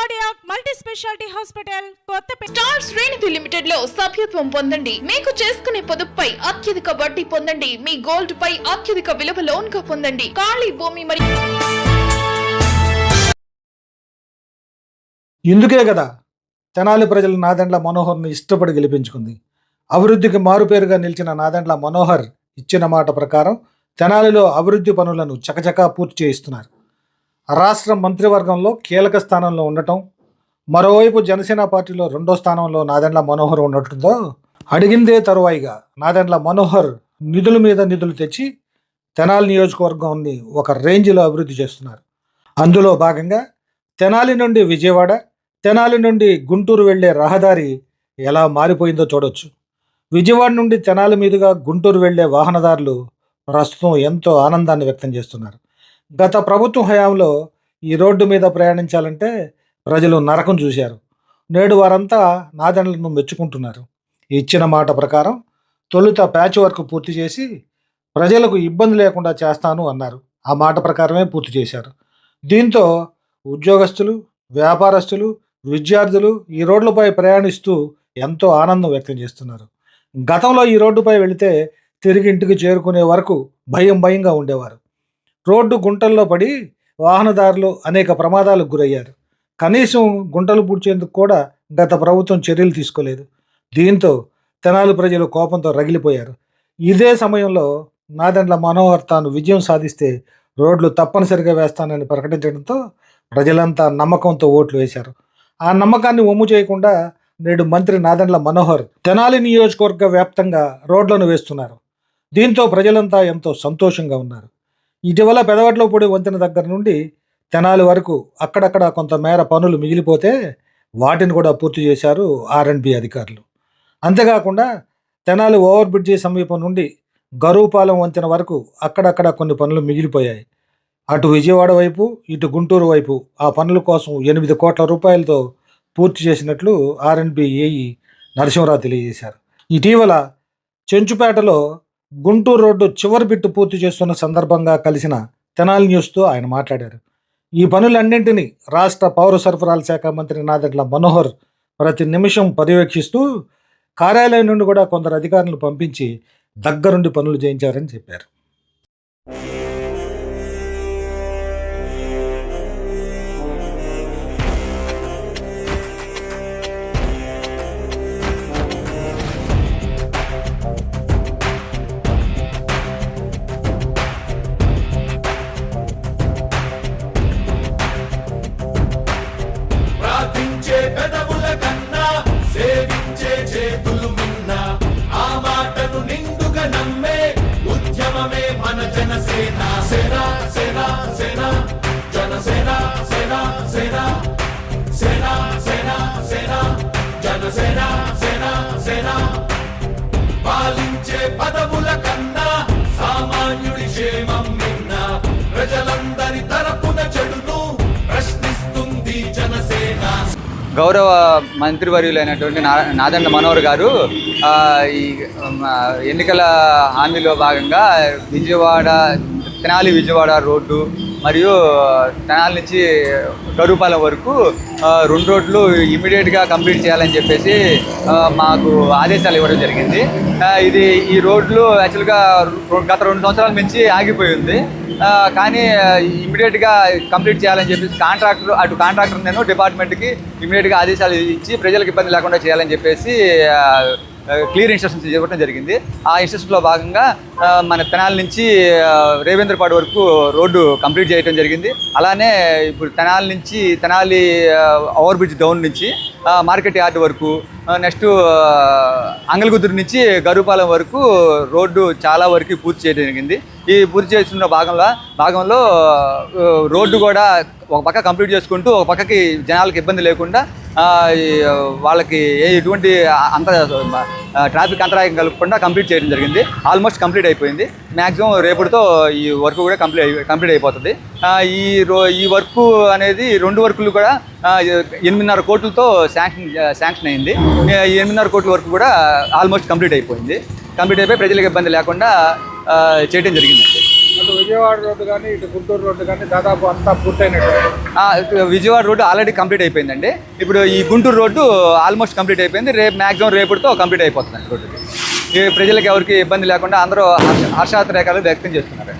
Cardiac multi speciality hospital Kothapeta star Sreenidhi లిమిటెడ్లో సభ్యత్వం పొందండి. మీకు చేసుకునే పొదుపుపై అత్యధిక వడ్డీ పొందండి. మీ గోల్డ్ పై అత్యధిక విలువ లోన్గా పొందండి. ఖాళీ భూమి మరియు ఇందుకే కదా? తెనాలి ప్రజలు నాదెండ్ల మనోహర్ను ఇష్టపడి గెలిపించుకుంది. అభివృద్ధికి మారుపేరుగా నిలిచిన నాదెండ్ల మనోహర్ ఇచ్చిన మాట ప్రకారం తెనాలిలో అభివృద్ధి పనులను చకచకా పూర్తి చేయిస్తున్నారు. రాష్ట్ర మంత్రివర్గంలో కీలక స్థానంలో ఉండటం మరోవైపు జనసేన పార్టీలో రెండో స్థానంలో నాదెండ్ల మనోహర్ ఉండటంతో అడిగిందే తరువాయిగా నాదెండ్ల మనోహర్ నిధుల మీద నిధులు తెచ్చి తెనాలి నియోజకవర్గాన్ని ఒక రేంజ్లో అభివృద్ధి చేస్తున్నారు. అందులో భాగంగా తెనాలి నుండి విజయవాడ తెనాలి నుండి గుంటూరు వెళ్ళే రహదారి ఎలా మారిపోయిందో చూడొచ్చు. విజయవాడ నుండి తెనాలి మీదుగా గుంటూరు వెళ్ళే వాహనదారులు ప్రస్తుతం ఎంతో ఆనందాన్ని వ్యక్తం చేస్తున్నారు. గత ప్రభుత్వ హయాంలో ఈ రోడ్డు మీద ప్రయాణించాలంటే ప్రజలు నరకం చూశారు. నేడు వారంతా నాదెండ్లను మెచ్చుకుంటున్నారు. ఇచ్చిన మాట ప్రకారం తొలుత ప్యాచ్ వర్క్ పూర్తి చేసి ప్రజలకు ఇబ్బంది లేకుండా చేస్తాను అన్నారు. ఆ మాట ప్రకారమే పూర్తి చేశారు. దీంతో ఉద్యోగస్తులు వ్యాపారస్తులు విద్యార్థులు ఈ రోడ్లపై ప్రయాణిస్తూ ఎంతో ఆనందం వ్యక్తం చేస్తున్నారు. గతంలో ఈ రోడ్డుపై వెళితే తిరిగి ఇంటికి చేరుకునే వరకు భయం భయంగా ఉండేవారు. రోడ్డు గుంటల్లో పడి వాహనదారులు అనేక ప్రమాదాలకు గురయ్యారు. కనీసం గుంటలు పూడ్చేందుకు కూడా గత ప్రభుత్వం చర్యలు తీసుకోలేదు. దీంతో తెనాలి ప్రజలు కోపంతో రగిలిపోయారు. ఇదే సమయంలో నాదెండ్ల మనోహర్ తాను విజయం సాధిస్తే రోడ్లు తప్పనిసరిగా వేస్తానని ప్రకటించడంతో ప్రజలంతా నమ్మకంతో ఓట్లు వేశారు. ఆ నమ్మకాన్ని ఒమ్ము చేయకుండా నేడు మంత్రి నాదెండ్ల మనోహర్ తెనాలి నియోజకవర్గ వ్యాప్తంగా రోడ్లను వేస్తున్నారు. దీంతో ప్రజలంతా ఎంతో సంతోషంగా ఉన్నారు. ఇటీవల పెదవట్లో పొడి వంతెన దగ్గర నుండి తెనాలి వరకు అక్కడక్కడ కొంతమేర పనులు మిగిలిపోతే వాటిని కూడా పూర్తి చేశారు ఆర్ఎండ్బి అధికారులు. అంతేకాకుండా తెనాలి ఓవర్ బ్రిడ్జి సమీపం నుండి గరువుపాలెం వంతెన వరకు అక్కడక్కడ కొన్ని పనులు మిగిలిపోయాయి. అటు విజయవాడ వైపు ఇటు గుంటూరు వైపు ఆ పనుల కోసం ఎనిమిది కోట్ల రూపాయలతో పూర్తి చేసినట్లు ఆర్ఎండ్బి ఏఈ నరసింహరావు తెలియజేశారు. ఇటీవల చెంచుపేటలో గుంటూరు రోడ్డు చివరి బిట్టు పూర్తి చేస్తున్న సందర్భంగా కలిసిన తెనాలి న్యూస్తో ఆయన మాట్లాడారు. ఈ పనులన్నింటినీ రాష్ట్ర పౌర సరఫరాల శాఖ మంత్రి నాదెండ్ల మనోహర్ ప్రతి నిమిషం పర్యవేక్షిస్తూ కార్యాలయం నుండి కూడా కొందరు అధికారులను పంపించి దగ్గరుండి పనులు చేయించారని చెప్పారు. పదవుల కన్నా సామాన్యుడి క్షేమం నిన్న ప్రజలందరి తరపున చెడును ప్రశ్నిస్తుంది జనసేన. గౌరవ మంత్రివర్యులైనటువంటి నా నాదండ మనోహర్ గారు ఈ ఎన్నికల హామీలో భాగంగా విజయవాడ తెనాలి విజయవాడ రోడ్డు మరియు తెనాల నుంచి కరుపాలెం వరకు రెండు రోడ్లు ఇమీడియట్గా కంప్లీట్ చేయాలని చెప్పేసి మాకు ఆదేశాలు ఇవ్వడం జరిగింది. ఇది ఈ రోడ్లు యాక్చువల్గా గత రెండు సంవత్సరాల నుంచి ఆగిపోయింది కానీ ఇమీడియట్గా కంప్లీట్ చేయాలని చెప్పేసి కాంట్రాక్టర్ అటు కాంట్రాక్టర్ నేను డిపార్ట్మెంట్కి ఇమీడియట్గా ఆదేశాలు ఇచ్చి ప్రజలకు ఇబ్బంది లేకుండా చేయాలని చెప్పేసి క్లియర్ ఇన్స్ట్రక్షన్స్ ఇవ్వడం జరిగింది. ఆ ఇన్స్ట్రక్షన్లో భాగంగా మన తెనాల నుంచి రేవేంద్రపాడు వరకు రోడ్డు కంప్లీట్ చేయడం జరిగింది. అలానే ఇప్పుడు తెనాల నుంచి తెనాలి ఓవర్ బ్రిడ్జ్ డౌన్ నుంచి మార్కెట్ యార్డ్ వరకు నెక్స్ట్ అంగలగుద్దురు నుంచి గరుపాలెం వరకు రోడ్డు చాలా వరకు పూర్తి చేయడం జరిగింది. ఈ పూర్తి చేస్తున్న భాగంలో భాగంలో రోడ్డు కూడా ఒక పక్క కంప్లీట్ చేసుకుంటూ ఒక పక్కకి జనాలకు ఇబ్బంది లేకుండా ఈ, వాళ్ళకి ఏ ఎటువంటి అంత ట్రాఫిక్ అంతరాయం కలగకుండా కంప్లీట్ చేయడం జరిగింది. ఆల్మోస్ట్ కంప్లీట్ అయిపోయింది. మ్యాక్సిమం రేపటితో ఈ వర్క్ కూడా కంప్లీట్ అయి కంప్లీట్ అయిపోతుంది. ఈ రో ఈ వర్క్ అనేది రెండు వర్కులు కూడా ఎనిమిదిన్నర కోట్లతో శాంక్షన్ శాంక్షన్ అయింది. ఎనిమిదిన్నర కోట్ల వరకు కూడా ఆల్మోస్ట్ కంప్లీట్ అయిపోయింది. కంప్లీట్ అయిపోయి ప్రజలకు ఇబ్బంది లేకుండా చేయడం జరిగింది. ఇటు విజయవాడ రోడ్డు కానీ ఇటు గుంటూరు రోడ్డు కానీ దాదాపు అంతా పూర్తయినట్టు. విజయవాడ రోడ్డు ఆల్రెడీ కంప్లీట్ అయిపోయిందండి. ఇప్పుడు ఈ గుంటూరు రోడ్డు ఆల్మోస్ట్ కంప్లీట్ అయిపోయింది. రేపు మ్యాక్సిమం రేపుతో కంప్లీట్ అయిపోతుంది రోడ్డు ఈ ప్రజలకు ఎవరికి ఇబ్బంది లేకుండా అందరూ హర్ష హర్షాతిరేకాలు వ్యక్తం చేస్తున్నారు.